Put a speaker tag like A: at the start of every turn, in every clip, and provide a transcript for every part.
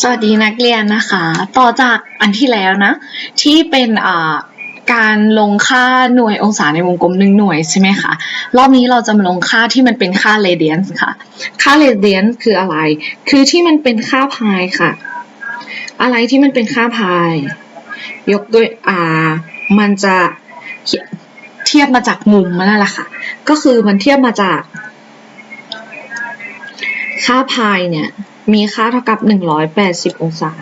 A: สวัสดีนักเรียนนะคะ ต่อจากอันที่แล้วนะ ที่เป็นการลงค่าหน่วยองศาในวงกลมหนึ่งหน่วยใช่ไหมคะ รอบนี้เราจะมาลงค่าที่มันเป็นค่าเรเดียนส์ค่ะ ค่าเรเดียนส์คืออะไร คือที่มันเป็นค่าพายค่ะ อะไรที่มันเป็นค่าพาย ยกตัวอ่า มันจะเทียบมาจากมุมนั่นแหละค่ะ ก็คือมันเทียบมาจาก ค่าพายเนี่ย มีค่าเท่ากับ 180 องศา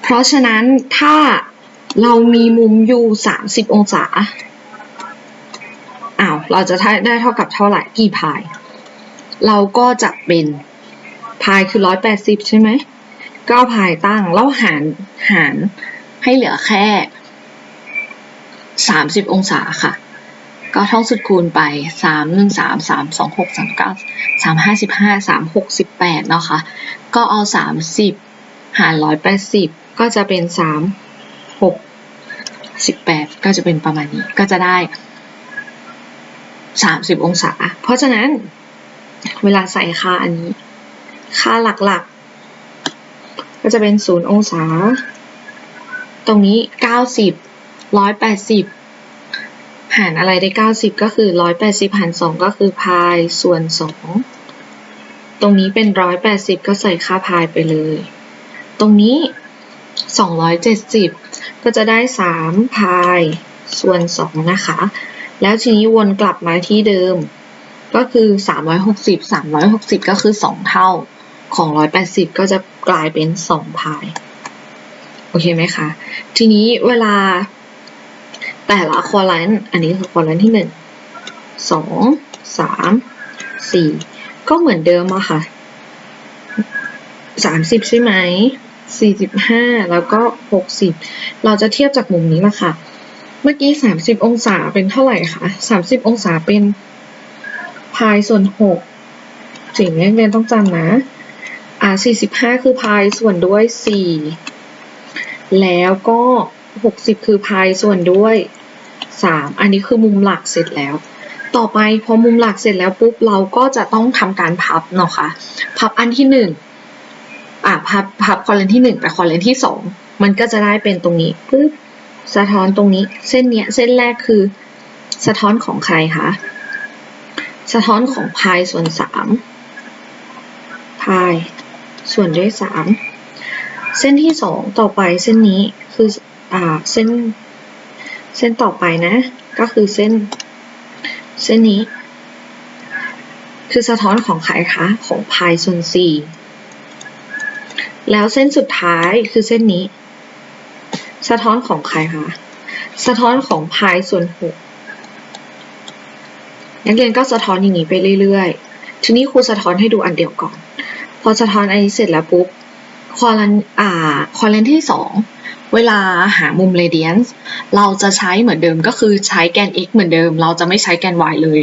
A: เพราะฉะนั้นถ้าเรามีมุมอยู่30 องศา อ้าว เราจะได้เท่ากับเท่าไหร่กี่พาย เราก็จะเป็นพายคือ 180 ใช่ไหม ก็เอาพายตั้งแล้วหารหารให้เหลือแค่ 30 องศาค่ะ ก็ท่องสุดคูณไป3 1 3 3 2 6 3 9 3 5 15 3 6 18เนาะค่ะก็เอา30หาร180ก็จะเป็น3 6 18ก็จะเป็นประมาณนี้ก็จะได้30องศา เพราะฉะนั้นเวลาใส่ค่าอันนี้ ค่าหลักๆ ก็จะเป็น0องศา ตรงนี้90 180 หารอะไรได้ 90 ก็คือ 180 หาร 2 ก็คือพายส่วน 2 ตรงนี้เป็น 180 ก็ใส่ค่าพายไปเลย ตรงนี้ 270 ก็จะได้ 3 พายส่วน 2 นะคะ แล้วทีนี้วนกลับมาที่เดิม ก็คือ 360 360 ก็คือ 2 เท่าของ 180 ก็จะกลายเป็น 2 พาย โอเคไหมคะ ทีนี้เวลา แต่ละควอลันอันนี้คือควอลันที่หนึ่งสองสามสี่ก็เหมือนเดิมอะค่ะสามสิบใช่ไหมสี่สิบห้าแล้วก็หกสิบเราจะเทียบจากมุมนี้ละค่ะ เมื่อกี้สามสิบองศาเป็นเท่าไหร่คะสามสิบองศาเป็นพายส่วนหกสิ่งนี้เรียนต้องจำนะ อ่าสี่สิบห้าคือพายส่วนด้วยสี่แล้วก็ หกสิบคือพายส่วนด้วยสามอันนี้คือมุมหลักเสร็จแล้ว ต่อไปพอมุมหลักเสร็จแล้วปุ๊บเราก็จะต้องทำการพับเนาะค่ะ พับอันที่หนึ่งอะพับพับคอลเลนที่หนึ่งไปคอลเลนที่สองมันก็จะได้เป็นตรงนี้ปุ๊บสะท้อนตรงนี้เส้นเนี้ยเส้นแรกคือสะท้อนของใครคะสะท้อนของพายส่วนสามพายส่วนด้วยสามเส้นที่สองต่อไปเส้นนี้คือ เส้นเส้นต่อไปนะ ก็คือเส้น เส้นนี้ คือสะท้อนของใครคะ ของพายส่วนสี่แล้วเส้นสุดท้ายคือเส้นนี้ สะท้อนของใครคะ สะท้อนของพายส่วนหกนักเรียนก็สะท้อนอย่างนี้ไปเรื่อยๆ ทีนี้ครูสะท้อนให้ดูอันเดียวก่อน พอสะท้อนอันนี้เสร็จแล้วปุ๊บคอลันอ่าคอลันที่สอง เวลาหามุมเรเดียนส์เราจะใช้เหมือนเดิมก็คือใช้แกน x เหมือนเดิม เราจะไม่ใช้แกน y เลย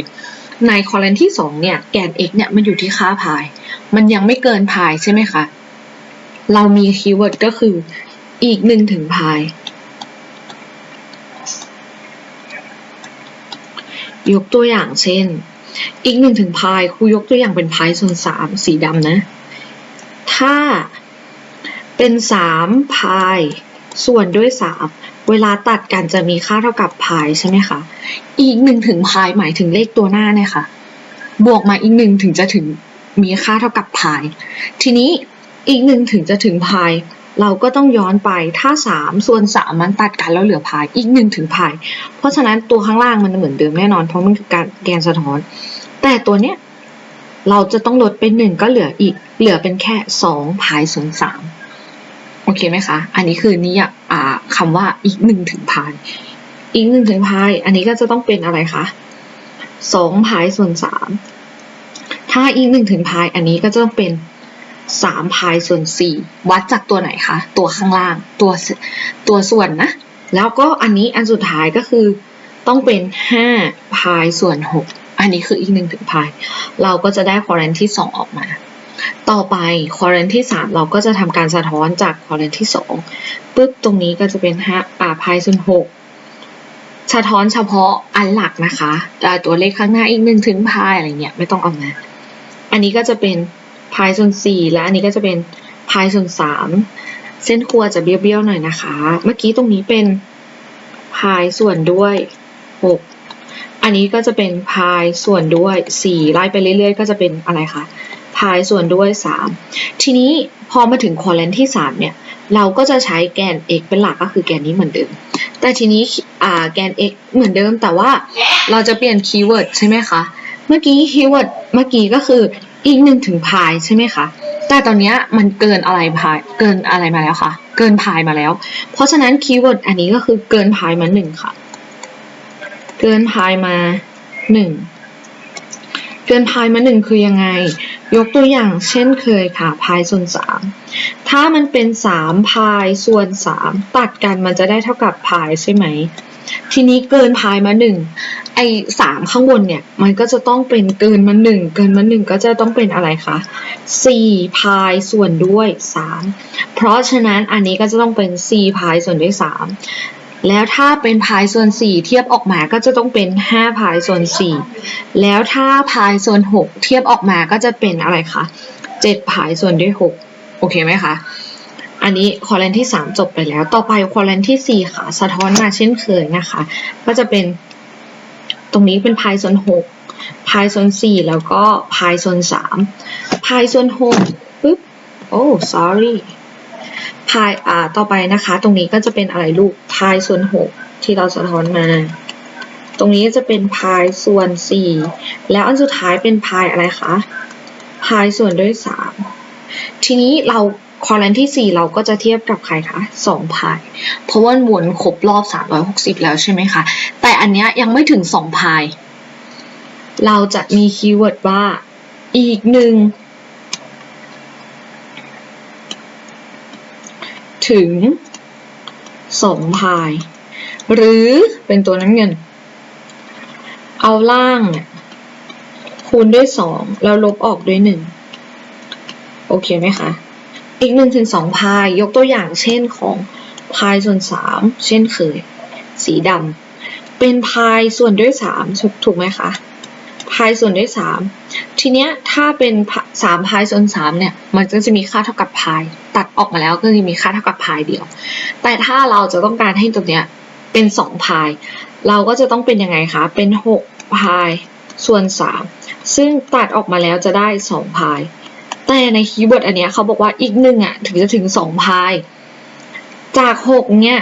A: ในคอลันที่สองเนี่ย แกน x เนี่ยมันอยู่ที่ค่าพาย มันยังไม่เกินพายใช่ไหมคะ เรามีคีย์เวิร์ดก็คืออีกหนึ่งถึงพายยกตัวอย่างเช่น อีกหนึ่งถึงพายครูยกตัวอย่างเป็นพายส่วนสามสีดำนะ ถ้าเป็นสามพาย ส่วนด้วยสามเวลาตัดกันจะมีค่าเท่ากับพายใช่ไหมคะ อีกหนึ่งถึงพายหมายถึงเลขตัวหน้าเนี่ยค่ะ บวกมาอีกหนึ่งถึงจะถึงมีค่าเท่ากับพาย ทีนี้อีกหนึ่งถึงจะถึงพาย เราก็ต้องย้อนไปถ้าสามส่วนสามมันตัดกันแล้วเหลือพาย อีกหนึ่งถึงพาย เพราะฉะนั้นตัวข้างล่างมันเหมือนเดิมแน่นอนเพราะมันคือการแกนสะท้อน แต่ตัวเนี้ยเราจะต้องลดเป็นหนึ่งก็เหลืออีก เหลือเป็นแค่สองพายส่วนสาม อเคไหมคะ อันนี้คือนิยามอ่าคำว่าอีกหนึ่งถึงพาย อีกหนึ่งถึงพาย อันนี้ก็จะต้องเป็นอะไรคะสองพายส่วนสามถ้าอีกหนึ่งถึงพาย อันนี้ก็จะต้องเป็นสามพายส่วนสี่วัดจากตัวไหนคะ ตัวข้างล่าง ตัวตัวส่วนนะ แล้วก็อันนี้อันสุดท้ายก็คือต้องเป็นห้าพายส่วนหกอันนี้คืออีกหนึ่งถึงพาย เราก็จะได้ควอเรนที่สองออกมา ต่อไปคอเรนที่ 3 เราก็จะทำการสะท้อนจากคอเรนที่2ปึ๊บตรงนี้ก็จะเป็น5ป่าพายส่วน6สะท้อนเฉพาะอันหลักนะคะตัวเลขข้างหน้าอีกหนึ่งถึงพายอะไรเงี้ยไม่ต้องเอามา อันนี้ก็จะเป็นพายส่วน4และอันนี้ก็จะเป็นพายส่วนสามเส้นครัวจะเบี้ยวๆหน่อยนะคะ เมื่อกี้ตรงนี้เป็นพายส่วนด้วยหกอันนี้ก็จะเป็นพายส่วนด้วยสี่ไล่ไปเรื่อยๆ ก็จะเป็นอะไรคะ พายส่วนด้วยสามทีนี้พอมาถึงคอเลนที่สามเนี่ย เราก็จะใช้แกน x เป็นหลักก็คือแกนนี้เหมือนเดิม แต่ทีนี้อ่าแกน x เหมือนเดิม แต่ว่าเราจะเปลี่ยนคีย์เวิร์ดใช่ไหมคะ เมื่อกี้คีย์เวิร์ดเมื่อกี้ก็คืออีกหนึ่งถึงพายใช่ไหมคะ แต่ตอนนี้มันเกินอะไรพายเกินอะไรมาแล้วคะเกินพายมาแล้ว เพราะฉะนั้นคีย์เวิร์ดอันนี้ก็คือเกินพายมาหนึ่งค่ะ เกินพายมาหนึ่ง เกินพายมาหนึ่งคือยังไง ยกตัวอย่างเช่นเคยค่ะพายส่วนสามถ้ามันเป็นสามพายส่วนสามตัดกันมันจะได้เท่ากับพายใช่ไหม ทีนี้เกินพายมาหนึ่งไอ้สามข้างบนเนี่ยมันก็จะต้องเป็นเกินมาหนึ่งเกินมาหนึ่งก็จะต้องเป็นอะไรคะสี่พายส่วนด้วยสามเพราะฉะนั้นอันนี้ก็จะต้องเป็นสี่พายส่วนด้วยสาม แล้วถ้าเป็นพายส่วนสี่เทียบออกมาก็จะต้องเป็นห้าพายส่วนสี่แล้วถ้าพายส่วนหกเทียบออกมาก็จะเป็นอะไรคะเจ็ดพายส่วนด้วยหกโอเคไหมคะ อันนี้คอลันที่ 3 จบไปแล้ว ต่อไปคอลันที่ 4 ค่ะ สะท้อนมาเช่นเคยนะคะ ก็จะเป็นตรงนี้เป็นพายส่วน 6 พายส่วน 4 แล้วก็พายส่วน 3 พายส่วน 6 ปึ๊บ โอ้ sorry พายอ่าต่อไปนะคะ ตรงนี้ก็จะเป็นอะไรลูกพายส่วน6ที่เราสะท้อนมา ตรงนี้จะเป็นพายส่วน4แล้วอันสุดท้ายเป็นพายอะไรคะพายส่วนด้วย3ทีนี้เราคอลันที่ 4 เราก็จะเทียบกับใครคะ2พาย เพราะว่าวนครบรอบ 360 แล้วใช่ไหมคะ แต่อันเนี้ยยังไม่ถึง2พาย เราจะมีคีย์เวิร์ดว่าอีกหนึ่ง ถึง2พาย หรือเป็นตัวน้ำเงิน เอาล่างเนี่ยคูณด้วย 2 แล้วลบออกด้วย 1 โอเคไหมคะ อีกหนึ่งถึงสองพายยกตัวอย่างเช่นของพายส่วนสามเช่นเคย สีดำเป็นพายส่วนด้วยสามถูกไหมคะายส่วนด้วยสามทีเนี้ยถ้าเป็นสามพายส่วนสามเนี่ยมันก็จะมีค่าเท่ากับพาย ตัดออกมาแล้วก็จะมีค่าเท่ากับพายเดียว แต่ถ้าเราจะต้องการให้ตัวเนี้ยเป็นสองพาย เราก็จะต้องเป็นยังไงคะเป็นหกพายส่วนสามซึ่งตัดออกมาแล้วจะได้สองพาย แต่ในคีย์เวิร์ดอันเนี้ยเขาบอกว่าอีกหนึ่งอะถึงจะถึงสองพาย จากหกเนี่ย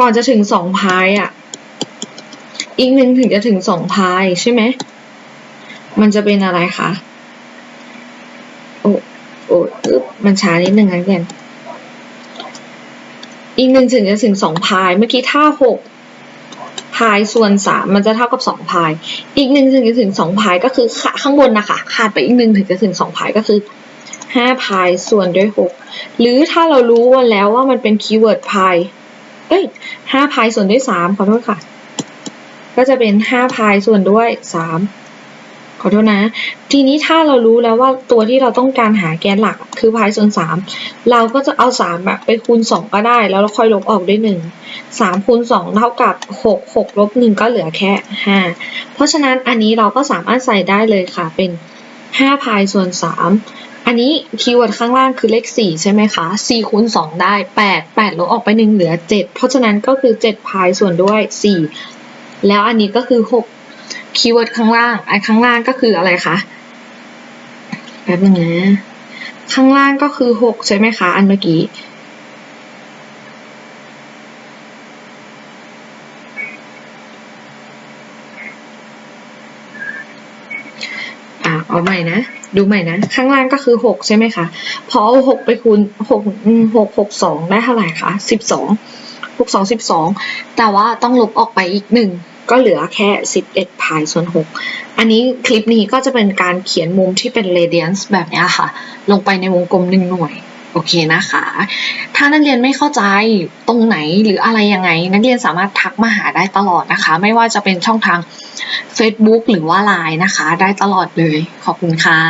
A: ก่อนจะถึงสองพายอะอีกหนึ่งถึงจะถึงสองพายใช่ไหม มันจะเป็นอะไรคะ โอ้โอ้อึ๊บมันช้านิดนึงนะเพื่อนอีกหนึ่งถึงจะถึงสองพาย เมื่อกี้ถ้าหกพายส่วนสามมันจะเท่ากับสองพาย อีกหนึ่งถึงจะถึงสองพายก็คือข้างบนนะคะขาดไปอีกหนึ่งถึงจะถึงสองพายก็คือห้าพายส่วนด้วยหกหรือถ้าเรารู้ว่าแล้วว่ามันเป็นคีย์เวิร์ดพายเอ้ยห้าพายส่วนด้วยสามขอโทษค่ะ ก็จะเป็นห้าพายส่วนด้วยสาม ขอโทษนะ ทีนี้ถ้าเรารู้แล้วว่าตัวที่เราต้องการหาแกนหลักคือพายส่วนสามเราก็จะเอาสามแบบไปคูณสองก็ได้ แล้วเราค่อยลบออกด้วยหนึ่งสามคูณสองเท่ากับหกหกลบหนึ่งก็เหลือแค่ห้าเพราะฉะนั้นอันนี้เราก็สามารถใส่ได้เลยค่ะเป็นห้าพายส่วนสามอันนี้คีย์เวิร์ดข้างล่างคือเลขสี่ใช่ไหมคะสี่คูณสองได้แปดแปดลบออกไปหนึ่งเหลือเจ็ดเพราะฉะนั้นก็คือเจ็ดพายส่วนด้วยสี่แล้วอันนี้ก็คือหก คีย์เวิร์ดข้างล่าง ไอ้ข้างล่างก็คืออะไรคะ แป๊บนึงนะ ข้างล่างก็คือหกใช่ไหมคะ อันเมื่อกี้ อ่าเอาใหม่นะ ดูใหม่นะ ข้างล่างก็คือหกใช่ไหมคะ พอเอาหกไปคูณหกหกสองได้เท่าไหร่คะสิบสองหกสองสิบสองแต่ว่าต้องลบออกไปอีกหนึ่ง ก็เหลือแค่สิบเอ็ดพายส่วนหกอันนี้คลิปนี้ก็จะเป็นการเขียนมุมที่เป็น radians แบบนี้ค่ะ ลงไปในวงกลมหนึ่งหน่วยโอเคนะคะ ถ้านักเรียนไม่เข้าใจตรงไหนหรืออะไรยังไง นักเรียนสามารถทักมาหาได้ตลอดนะคะ ไม่ว่าจะเป็นช่องทาง Facebook หรือว่า Line นะคะ ได้ตลอดเลย ขอบคุณค่ะ